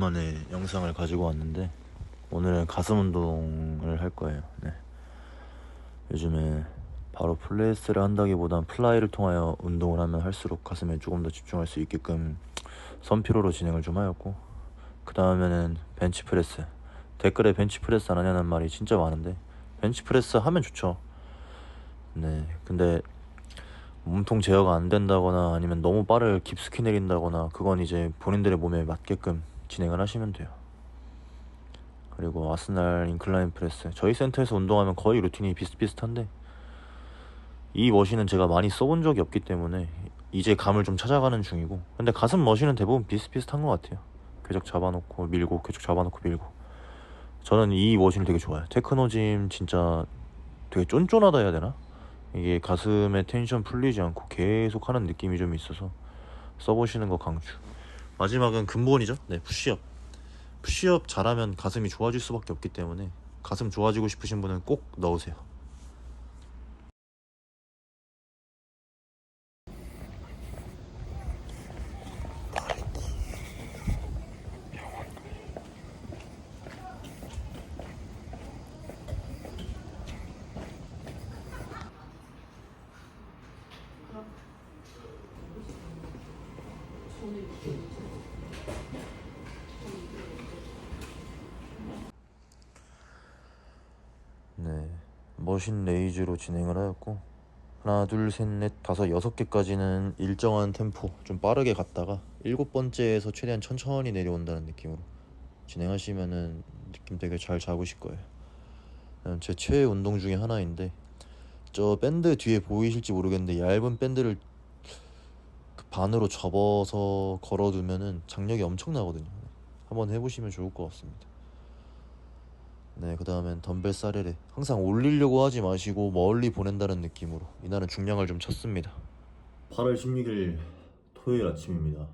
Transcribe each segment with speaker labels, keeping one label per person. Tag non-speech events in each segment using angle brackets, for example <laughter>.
Speaker 1: 오랜만에 영상을 가지고 왔는데 오늘은 가슴 운동을 할 거예요. 네. 요즘에 바로 플레이스를 한다기보단 플라이를 통하여 운동을 하면 할수록 가슴에 조금 더 집중할 수 있게끔 선피로로 진행을 좀 하였고 그 다음에는 벤치프레스 댓글에 벤치프레스 안 하냐는 말이 진짜 많은데 벤치프레스 하면 좋죠. 네, 근데 몸통 제어가 안 된다거나 아니면 너무 빠를 깊숙이 내린다거나 그건 이제 본인들의 몸에 맞게끔 진행을 하시면 돼요. 그리고 아스날 인클라인 프레스 저희 센터에서 운동하면 거의 루틴이 비슷비슷한데 이 머신은 제가 많이 써본 적이 없기 때문에 이제 감을 좀 찾아가는 중이고 근데 가슴 머신은 대부분 비슷비슷한 것 같아요. 궤적 잡아놓고 밀고 궤적 잡아놓고 밀고 저는 이 머신을 되게 좋아해요. 테크노짐 진짜 되게 쫀쫀하다 해야 되나? 이게 가슴에 텐션 풀리지 않고 계속 하는 느낌이 좀 있어서 써보시는 거 강추. 마지막은 근본이죠. 네, 푸시업. 푸시업 잘하면 가슴이 좋아질 수밖에 없기 때문에 가슴 좋아지고 싶으신 분은 꼭 넣으세요. 네, 머신 레이즈로 진행을 하였고 하나, 둘, 셋, 넷, 다섯, 여섯 개까지는 일정한 템포 좀 빠르게 갔다가 일곱 번째에서 최대한 천천히 내려온다는 느낌으로 진행하시면은 느낌 되게 잘 잡으실 거예요. 음, 제 최애 운동 중에 하나인데 저 밴드 뒤에 보이실지 모르겠는데 얇은 밴드를 그 반으로 접어서 걸어두면은 장력이 엄청나거든요. 한번 해보시면 좋을 것 같습니다. 네, 그 다음엔 덤벨 사레레. 항상 올리려고 하지 마시고 멀리 보낸다는 느낌으로 이날은 중량을 좀 쳤습니다. 8월 16일 토요일 아침입니다.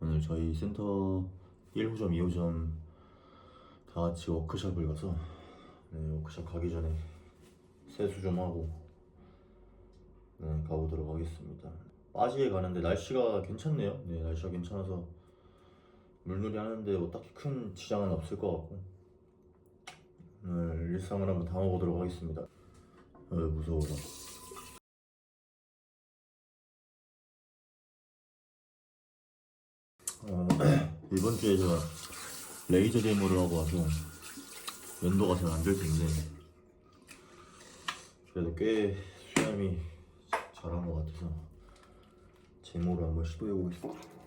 Speaker 1: 오늘 저희 센터 1호점, 2호점 다 같이 워크숍을 가서 네, 워크숍 가기 전에 세수 좀 하고 네, 가보도록 하겠습니다. 빠지에 가는데 날씨가 괜찮네요. 네, 날씨가 괜찮아서 물놀이 하는데 뭐 딱히 큰 지장은 없을 것 같고 오늘 일상을 한번 담아보도록 하겠습니다. 어, 무서워라. <clears throat> 어, 이번 주에 제가 레이저 데모를 하고 와서 연도가 잘 안 될 텐데 그래도 꽤 수염이 잘한 것 같아서 제모를 한번 시도해 보겠습니다.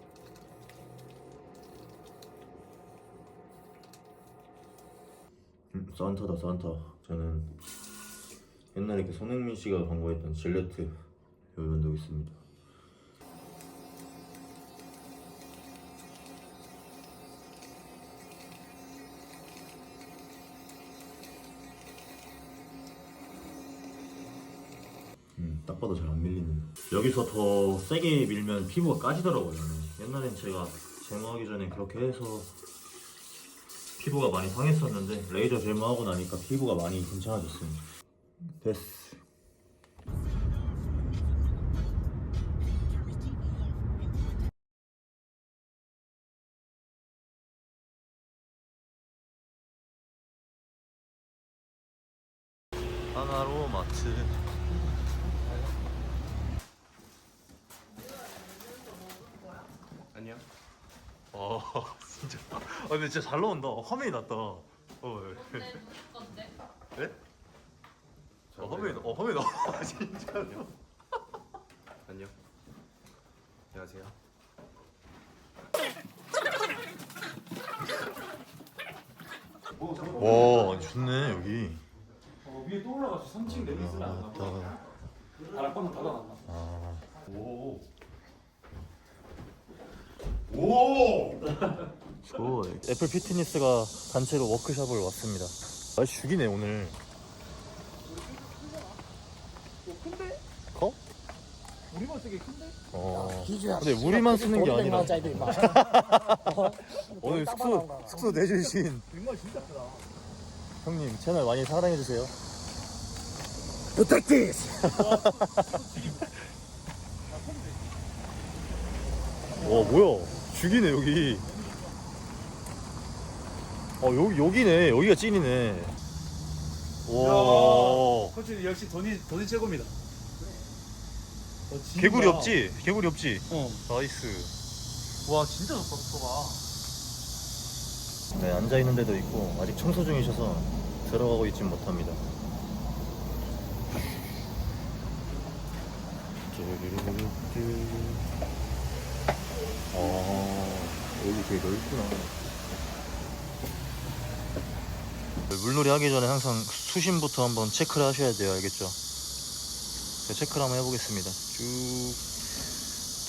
Speaker 1: 음, 산타다 산타 저는 옛날에 그 손흥민 씨가 광고했던 질레트 요 연도 있습니다. 음, 딱 봐도 잘 안 밀리는 여기서 더 세게 밀면 피부가 까지더라고요 옛날엔 제가 제모하기 전에 그렇게 해서 피부가 많이 상했었는데 레이저 제모하고 나니까 피부가 많이 괜찮아졌습니다. 됐어. 하나로 마트.
Speaker 2: 안녕.
Speaker 1: 어 <laughs> 진짜. 아 근데 진짜 잘 나온다. 화면이 났다. 어. 예.
Speaker 3: 건데?
Speaker 1: 네? 어, 화면이 어 화면이 나. <laughs> 진짜.
Speaker 2: 안녕. 안녕하세요.
Speaker 1: 와 좋네 여기.
Speaker 4: 어, 위에 또 올라가서 3층 내리 있으면 안. 나와. 다락방은 닫아놨나?
Speaker 1: 아.
Speaker 4: 오.
Speaker 1: 저 애플 피트니스가 단체로 워크숍을 왔습니다. 날씨 죽이네 오늘. 커?
Speaker 4: 우리만 쓰기 큰데?
Speaker 1: 어. 근데 우리만 쓰는 게 아니라
Speaker 4: 어? <laughs>
Speaker 1: 오늘 숙소 숙소 내주신
Speaker 4: 정말 진짜 크다.
Speaker 1: 형님 채널 많이 사랑해 주세요. 와 뭐야? 죽이네 여기. 어 여기 여기네 여기가 찐이네 와
Speaker 4: 코치 역시 돈이 돈이 최고입니다. 어, 진짜.
Speaker 1: 개구리 없지 개구리 없지
Speaker 4: 어.
Speaker 1: 나이스
Speaker 4: 와 진짜 좋다 좋다.
Speaker 1: 네 앉아 있는 데도 있고 아직 청소 중이셔서 들어가고 있진 못합니다 아 여기 되게 넓구나. 물놀이 하기 전에 항상 수심부터 한번 체크를 하셔야 돼요. 알겠죠? 제가 체크를 한번 해보겠습니다. 쭉.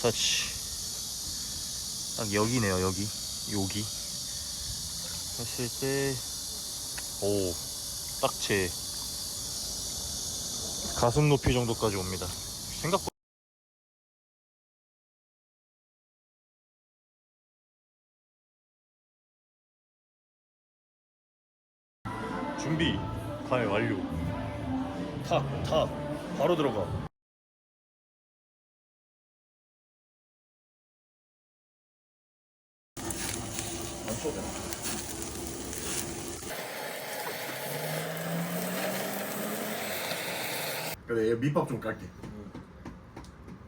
Speaker 1: 터치. 딱 여기네요 여기. 여기. 했을 때, 오, 딱 제. 가슴 높이 정도까지 옵니다. 생각보다. 준비, 갈 완료. 탁, 탁, 바로 들어가. 안 써도 되나?
Speaker 3: 그래 밑밥 좀 깔게.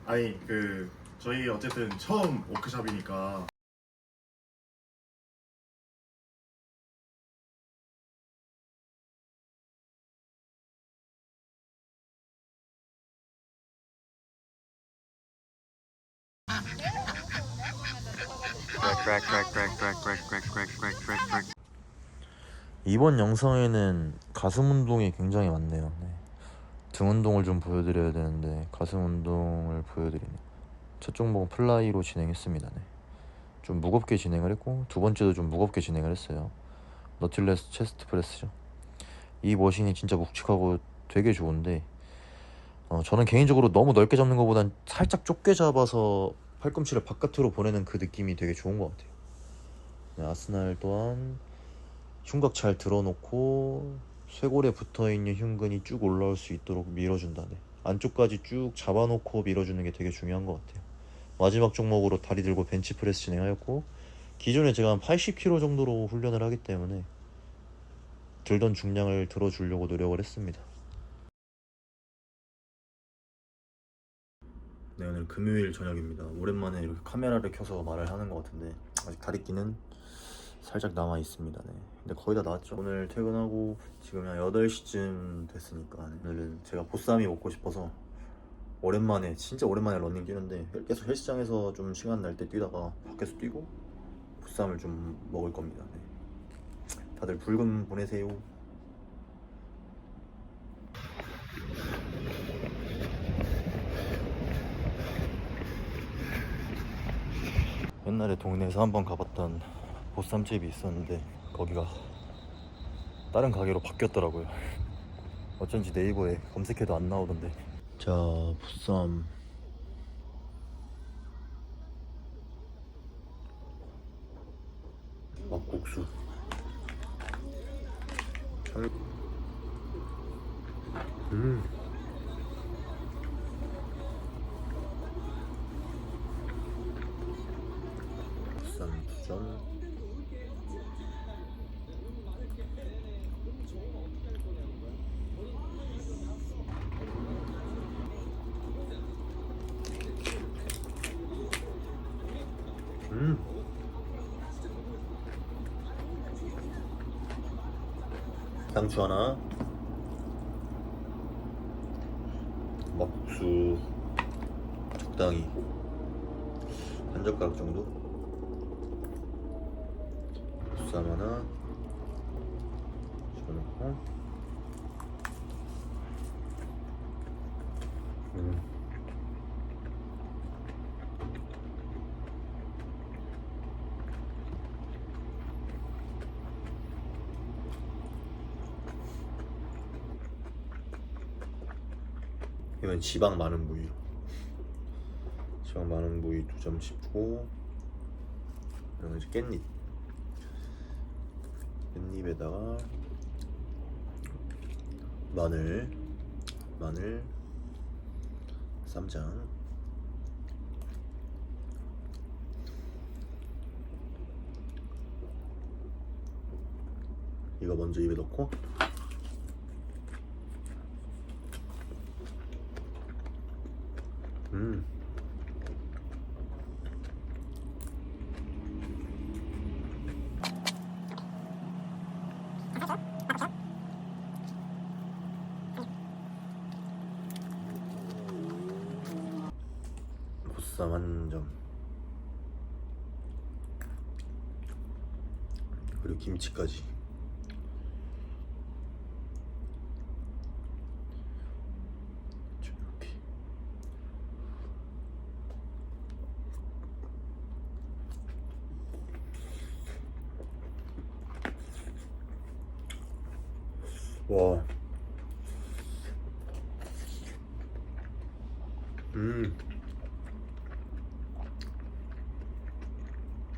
Speaker 3: 아니 그 저희 어쨌든 처음 워크샵이니까
Speaker 1: 이번 영상에는 가슴 운동이 굉장히 많네요. 네. 등 운동을 좀 보여드려야 되는데 가슴 운동을 보여드리네. 첫 종목은 플라이로 진행했습니다. 네. 좀 무겁게 진행을 했고 두 번째도 좀 무겁게 진행을 했어요. 너틸레스 체스트 프레스죠. 이 머신이 진짜 묵직하고 되게 좋은데 어, 저는 개인적으로 너무 넓게 잡는 것보단 살짝 좁게 잡아서 팔꿈치를 바깥으로 보내는 그 느낌이 되게 좋은 것 같아요. 네, 아스날 또한 흉곽 잘 들어놓고 쇄골에 붙어있는 흉근이 쭉 올라올 수 있도록 밀어준다네. 안쪽까지 쭉 잡아놓고 밀어주는 게 되게 중요한 것 같아요. 마지막 종목으로 다리 들고 벤치프레스 진행하였고 기존에 제가 한 80kg 정도로 훈련을 하기 때문에 들던 중량을 들어주려고 노력을 했습니다. 네 오늘 금요일 저녁입니다. 오랜만에 이렇게 카메라를 켜서 말을 하는 것 같은데 아직 다리끼는 살짝 남아 있습니다. 네. 근데 거의 다 나왔죠. 오늘 퇴근하고 지금 한 8시쯤 됐으니까 네. 오늘은 제가 보쌈이 먹고 싶어서 오랜만에 진짜 오랜만에 러닝 뛰는데 계속 헬스장에서 좀 시간 날 때 뛰다가 밖에서 뛰고 보쌈을 좀 먹을 겁니다. 네. 다들 붉은 보내세요. 옛날에 동네에서 한번 가봤던 보쌈집이 있었는데 거기가 다른 가게로 바뀌었더라고요. 어쩐지 네이버에 검색해도 안 나오던데. 자, 보쌈. 막국수. 음. 음. 양주 하나. 막국수 적당히 한 젓가락 정도. 쌈 하나. 집어넣고. 음. 이건 지방 많은 부위. 지방 많은 부위 두점 짚고 이건 이제 깻잎. 깻잎에다가 마늘 마늘 쌈장. 이거 먼저 입에 넣고 음 보쌈 한 점. 그리고 김치까지. 와. 음.